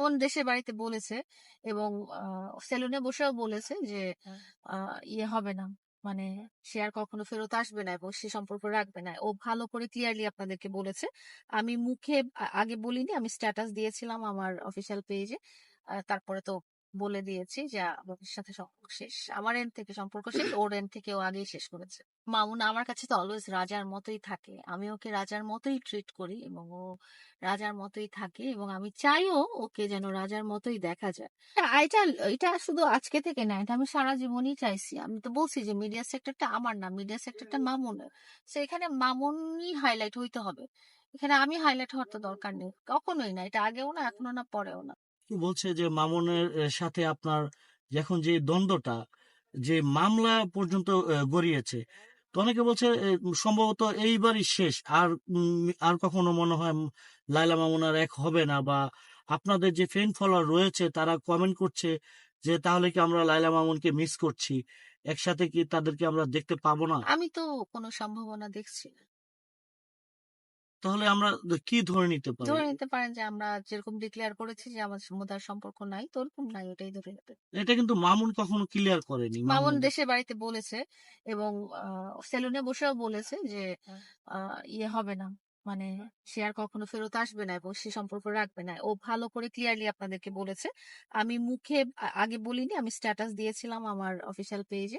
কোন দেশের বাড়িতে বলেছে এবং সেলুনে বসেও বলেছে যে ইয়ে হবে না। মানে সে আর কখনো ফেরত আসবে না এবং সে সম্পর্ক রাখবে না। ও ভালো করে ক্লিয়ারলি আপনাদেরকে বলেছে। আমি মুখে আগে বলিনি আমি স্ট্যাটাস দিয়েছিলাম আমার অফিসিয়াল পেজে তারপরে তো বলে দিয়েছি যে আমার সাথে সম্পর্ক শেষ। আমার এন্ড থেকে সম্পর্ক শেষ ওর এন্ড থেকে ও আগেই শেষ করেছে। মামুন আমার কাছে তো অলওয়েজ রাজার মতোই থাকে। আমি ওকে রাজার মতোই ট্রিট করি এবং ও রাজার মতোই থাকে এবং আমি চাইও ওকে যেন রাজার মতোই দেখা যায়। এটা এটা শুধু আজকে থেকে না এটা আমি সারা জীবনই চাইছি। আমি তো বলছি যে মিডিয়া সেক্টরটা আমার না মিডিয়া সেক্টরটা মামুনের। সো এখানে মামুনই হাইলাইট হইতে হবে। এখানে আমি হাইলাইট হওয়ার তো দরকার নেই কখনোই না এটা আগেও না এখনও না পরেও না। বলছে যে, মামুনের সাথে আপনার এখন যে দ্বন্দ্বটা, যে মামলা পর্যন্ত গড়িয়েছে, তো অনেকে বলছে সম্ভবত এইবারই শেষ। আর আর কখনো মনে হয় লাইলা মামুন আর এক হবে না বা আপনাদের যে ফ্রেন্ড ফলোয়ার রয়েছে, তারা কমেন্ট করছে যে, তাহলে কি আমরা লাইলা মামুনকে মিস করছি? একসাথে কি তাদেরকে আমরা দেখতে পাবো না? আমি তো কোনো সম্ভাবনা দেখছি না। তাহলে আমরা কি ধরে নিতে পারি? ধরে নিতে পারেন যে আমরা যেরকম ডিক্লেয়ার করেছি যে আমার মধ্যে আর সম্পর্ক নাই তো ওরকম নাই ওটাই ধরে নেবে। এটা কিন্তু মামুন কখনো ক্লিয়ার করেনি মামুন দেশের বাড়িতে বলেছে এবং সেলুনে বসেও বলেছে যে ইয়ে হবে না মানে সে আর কখনো ফেরত আসবে না এবং সে সম্পর্ক রাখবে না। ও ভালো করে ক্লিয়ারলি আপনাদেরকে বলেছে। আমি মুখে আগে বলিনি আমি স্ট্যাটাস দিয়েছিলাম আমার অফিসিয়াল পেজে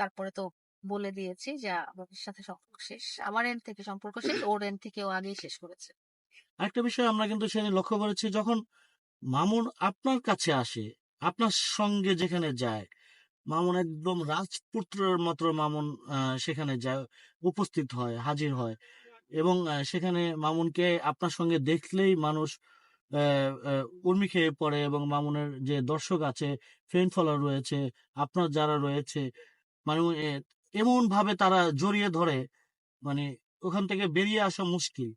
তারপরে তো বলে দিয়েছি যে আমার সাথে সম্পর্ক শেষ। আমার এন্ড থেকে সম্পর্ক শেষ, ওর এন্ড থেকে ও আগেই শেষ করেছে। আরেকটা বিষয় আমরা কিন্তু সেদিন লক্ষ্য করেছি, যখন মামুন আপনার কাছে আসে, আপনার সঙ্গে যেখানে যায়, মামুন একদম রাজপুত্রের মতো মামুন সেখানে যায়, উপস্থিত হয়, হাজির হয় এবং সেখানে মামুনকে আপনার সঙ্গে দেখলেই মানুষ উর্মি খেয়ে পড়ে এবং মামুনের যে দর্শক আছে ফ্রেন্ড ফলোয়ার রয়েছে, আপনার যারা রয়েছে মানে এমন ভাবে তারা জড়িয়ে ধরে মানে ওখান থেকে বেরিয়ে আসা মুশকিল।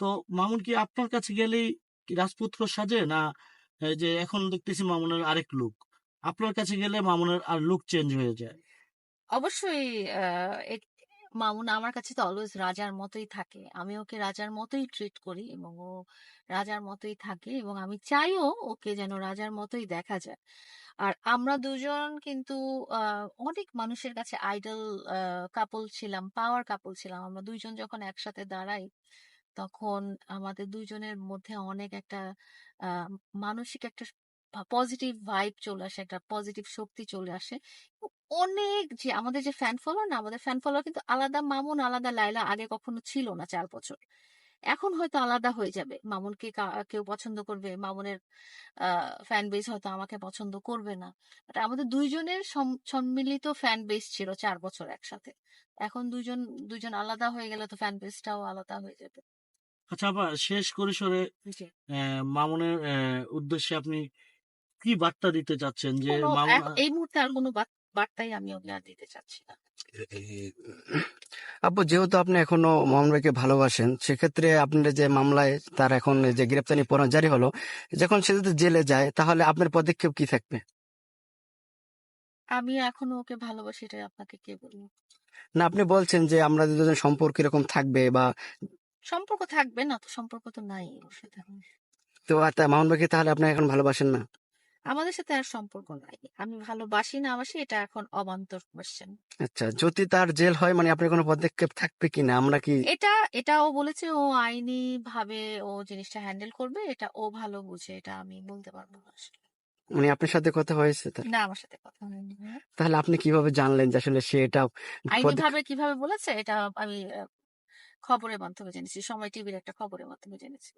তো মামুন কি আপনার কাছে গেলেই রাজপুত্র সাজে না যে এখন দেখতেছি মামুনের আরেক লুক? আপনার কাছে গেলে মামুনের আর লুক চেঞ্জ হয়ে যায়। অবশ্যই মামুন আমার কাছে তো অলওয়েজ রাজার মতোই থাকে। আমি ওকে রাজার মতোই ট্রিট করি এবং ও রাজার মতোই থাকে এবং আমি চাইও ওকে যেন রাজার মতোই দেখা যায়। আর আমরা দুজন কিন্তু অনেক মানুষের কাছে আইডল কাপল ছিলাম পাওয়ার কাপল ছিলাম। আমরা দুইজন যখন একসাথে দাঁড়াই, তখন আমাদের দুইজনের মধ্যে অনেক একটা মানসিক একটা পজিটিভ ভাইব চলে আসে, একটা পজিটিভ শক্তি চলে আসে। অনেক যে আমাদের যে ফ্যান ফলোয়ার না আমাদের ফ্যান ফলোয়ার কিন্তু আলাদা। মামুন আলাদা লাইলা আগে কখনো ছিল না চার বছর। এখন হয়তো আলাদা হয়ে যাবে। মামুনকে কা- কেউ পছন্দ করবে মামুনের ফ্যান বেস হয়তো আমাকে পছন্দ করবে না। But আমাদের দুইজনের সম্মিলিত ফ্যান বেস ছিল চার বছর একসাথে। এখন দুইজন দুইজন আলাদা হয়ে গেলে তো ফ্যান বেসটাও আলাদা হয়ে যাবে। আচ্ছা আপা শেষ পরিসরে মামুনের উদ্দেশ্যে আপনি কি বার্তা দিতে চাচ্ছেন যে এই মুহূর্তে আর কোনো বার্তাই আমি ওকে আর দিতে চাচ্ছি না। আপু যেহেতু আপনি এখনও মোহন ভাইকে ভালোবাসেন সেক্ষেত্রে আপনার যে মামলায় তার এখন যে গ্রেপ্তারি পরোয়ানা জারি হলো যখন সে যদি জেলে যায় তাহলে আপনার পদক্ষেপ কি থাকবে? আমি এখনও ওকে ভালোবাসি এটাই আপনাকে কে বলব না আপনি বলছেন যে আমরা দুজন সম্পর্ক এরকম থাকবে বা সম্পর্ক থাকবে না তো সম্পর্ক তো নাই ওর সাথে। এখন। তো আর তা মোহন ভাইকে তাহলে আপনি এখন ভালোবাসেন না? আমাদের সাথে আর সম্পর্ক নাই। আমি ভালোবাসি না বাসি এটা এখন অবান্তর কোশ্চেন আচ্ছা যদি তার জেল হয় মানে আপনার কোনো পদক্ষেপ থাকবে কিনা? আমরা কি এটা এটা ও বলেছে ও আইনি ভাবে ও জিনিসটা হ্যান্ডেল করবে এটা ও ভালো বুঝে এটা আমি বলতে পারব না আসলে। মানে আপনার সাথে কথা হয়েছে তার? না আমার সাথে কথা হয়নি। হ্যাঁ। তাহলে আপনি কীভাবে জানলেন যে আসলে সে এটা আইনি ভাবে কীভাবে বলেছে এটা আমি খবরের মাধ্যমে জেনেছি সময় টিভির একটা খবরের মাধ্যমে জেনেছি।